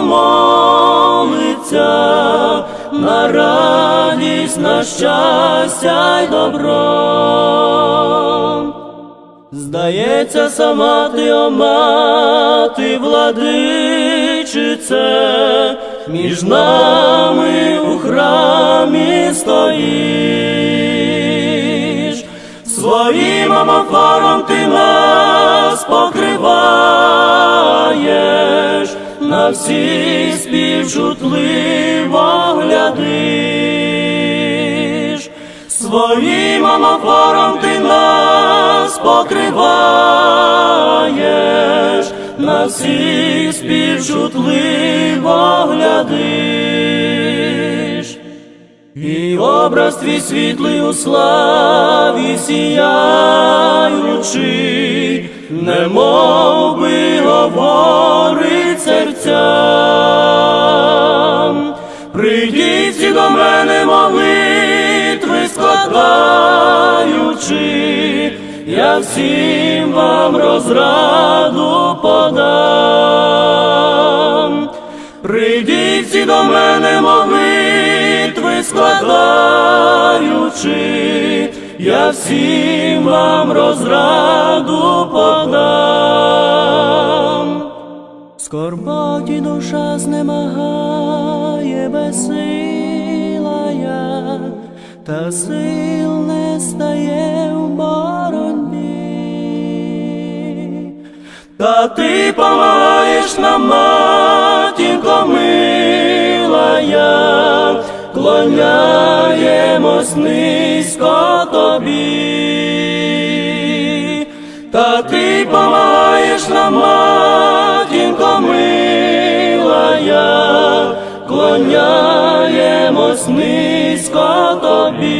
молиться, на радість, на щастя й добро. Здається, сама ти, о мати, владичице, між нами у храмі стоїш, своїм амофором ти нас покриваєш, на всі співчутливо глядиш, своїм амофором ти нас покриваєш, на всіх співчутливо глядиш. І образ твій світлий у славі сіяючи, немов би серцям. Прийдіть до мене молитви складаючи, я всім вам розраду подам. Прийдіть до мене молитви складаючи, я всім вам розраду подам. Скорботі душа знемагає безсила я, та сил не стає в боротьбі. Та ти помагаєш нам, матінко милая, клоняємось низько тобі. Та ти помагаєш нам, матінко милая, клоняємось низько тобі.